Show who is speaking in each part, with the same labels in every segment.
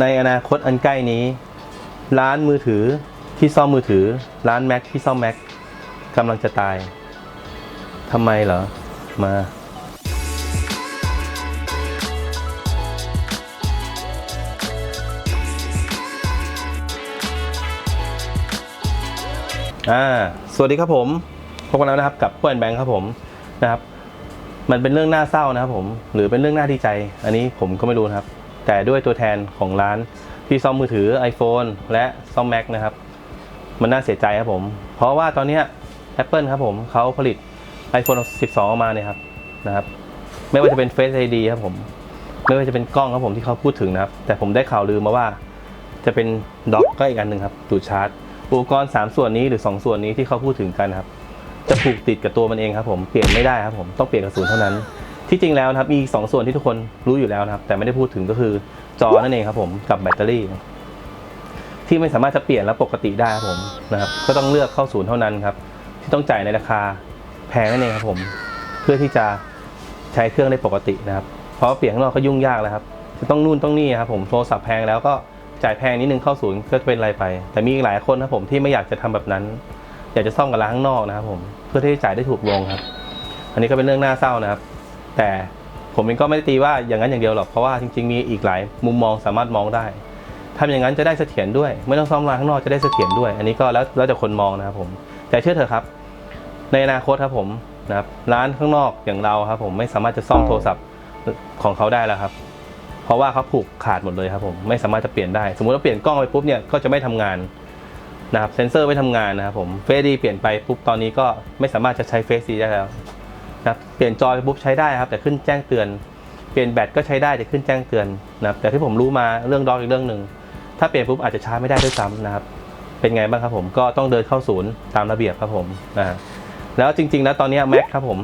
Speaker 1: ในอนาคตอันใกล้นี้ ร้านมือถือที่ซ่อมมือถือ ร้านแม็กที่ซ่อมแม็กกำลังจะตายทำไมเหรอ มาอ่าสวัสดีครับผมพบกันแล้วนะครับกับเพื่อนแบงค์ครับผมนะครับ มันเป็นเรื่องน่าเศร้านะครับผม หรือเป็นเรื่องน่าดีใจ อันนี้ผมก็ไม่รู้นะครับ แต่ด้วยตัวแทนของร้านที่ซ่อมมือถือ iPhone และซ่อม Mac นะครับ มันน่าเสียใจครับผม เพราะว่าตอนนี้ Apple ครับผมเขาผลิต iPhone 12 ออกมาเนี่ยครับนะครับ ไม่ว่าจะเป็น Face ID ครับผม ไม่ว่าจะเป็นกล้องครับผมที่เขาพูดถึงนะครับ แต่ผมได้ข่าวลือมาว่า จะเป็นด็อกก็อีกอันหนึ่งครับดูดชาร์จ อุปกรณ์ 3 ส่วนนี้หรือ 2 ส่วนนี้ที่เขาพูดถึงกันครับ จะผูกติดกับตัวมันเองครับผม เปลี่ยนไม่ได้ครับผม ต้องเปลี่ยนกระสุนเท่านั้น ที่จริงแล้วนะครับมีสองส่วนที่ทุกคนรู้อยู่แล้วนะครับ แต่ไม่ได้พูดถึงก็คือจอนั่นเองครับผมกับแบตเตอรี่ ที่ไม่สามารถจะเปลี่ยนแล้วปกติได้ครับผมนะครับ ก็ต้องเลือกเข้าศูนย์เท่านั้นครับ ที่ต้องจ่ายในราคาแพงนั่นเองครับผม เพื่อที่จะใช้เครื่องได้ปกตินะครับ เพราะเปลี่ยนข้างนอกก็ยุ่งยากแล้วครับจะต้องนู่นต้องนี่ครับผมโทรศัพท์แพงแล้วก็จ่ายแพงนิดนึงเข้าศูนย์ก็จะเป็นไรไป แต่มีหลายคนครับผมที่ไม่อยากจะทำแบบนั้น อยากจะซ่อมกับร้านข้างนอกนะครับผมเพื่อที่จะจ่ายได้ถูกลงครับ อันนี้ก็เป็นเรื่องน่าเศร้านะครับ แต่ผมเองก็ไม่ได้ตีว่าอย่างนั้นอย่างเดียวหรอกเพราะว่าจริงๆมีอีกหลายมุมมองสามารถมองได้ทำอย่างนั้นจะได้เสถียรด้วย ไม่ต้องซ่อมร้านข้างนอกจะได้เสถียรด้วย อันนี้ก็แล้วแล้วแต่คนมองนะครับผม แต่เชื่อเถอะครับ ในอนาคตครับผมนะครับร้านข้างนอกอย่างเราครับ ผมไม่สามารถจะซ่อมโทรศัพท์ของเขาได้แล้วครับ เพราะว่าเขาผูกขาดหมดเลยครับผมไม่สามารถจะเปลี่ยนได้ สมมติว่าเปลี่ยนกล้องไปปุ๊บเนี่ยก็จะไม่ทำงานนะครับเซนเซอร์ไม่ทำงานนะครับผมเฟซดีเปลี่ยนไปปุ๊บตอนนี้ก็ไม่สามารถจะใช้เฟซดีได้แล้ว นะเปลี่ยนจอไปปุ๊บใช้ได้ครับแต่ขึ้นแจ้งเตือน เปลี่ยนแบตก็ใช้ได้แต่ขึ้นแจ้งเตือนนะครับแต่ที่ผมรู้มาเรื่องดอกอีกเรื่องหนึ่งถ้าเปลี่ยนปุ๊บอาจจะช้าไม่ได้ด้วยซ้ำนะครับเป็นไงบ้างครับผมก็ต้องเดินเข้าศูนย์ตามระเบียบครับผมนะแล้วจริงๆแล้วตอนนี้ Mac ครับผม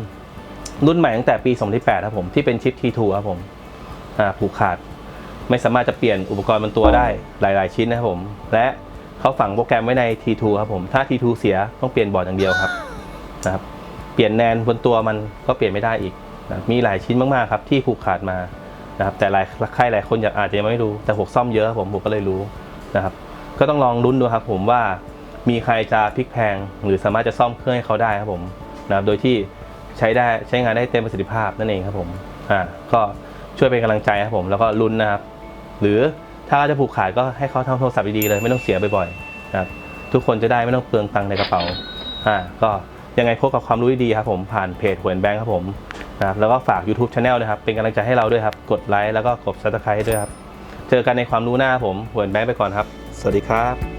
Speaker 1: รุ่นใหม่ตั้งแต่ปี 2008 ครับผมที่เป็นชิป T2 ครับผมอ่าผูกขาด ไม่สามารถจะเปลี่ยนอุปกรณ์บนตัวได้หลาย ๆ ชิ้นนะครับผม และเขาฝังโปรแกรมไว้ใน T2 ครับผม ถ้า T2 เสียต้องเปลี่ยนบอร์ดอย่างเดียวครับนะครับ ปลี่ยนแนนบนตัวมันก็เปลี่ยนไม่ได้อีกนะมีหลายชิ้นมากๆครับที่ผูกขาดมานะครับแต่หลายใครหลายคนอยากอาจจะยังไม่รู้แต่ผมซ่อมเยอะผมผมก็เลยรู้นะครับก็ต้องลองลุ้นดูครับผมว่ามีใครจะพลิกแพงหรือสามารถจะซ่อมเครื่องให้เขาได้ครับผมนะครับโดยที่ใช้ได้ใช้งานได้เต็มประสิทธิภาพนั่นเองครับผมอ่าก็ช่วยเป็นกำลังใจครับผมแล้วก็ลุ้นนะครับ หรือถ้าจะผูกขาดก็ให้เขาทำโทรศัพท์ดีๆเลย ไม่ต้องเสียบ่อยๆนะครับทุกคนจะได้ไม่ต้องเปลืองตังค์ในกระเป๋าอ่าก็ ยังไงพบกับความรู้ดีครับผมผ่านเพจหวนแบงค์ครับผมนะครับแล้วก็ฝาก YouTube Channel นะครับเป็นกำลังใจให้เราด้วยครับ กดไลค์แล้วก็กด Subscribe ด้วยครับ เจอกันในความรู้หน้าผมหวนแบงค์ไปก่อนครับ สวัสดีครับ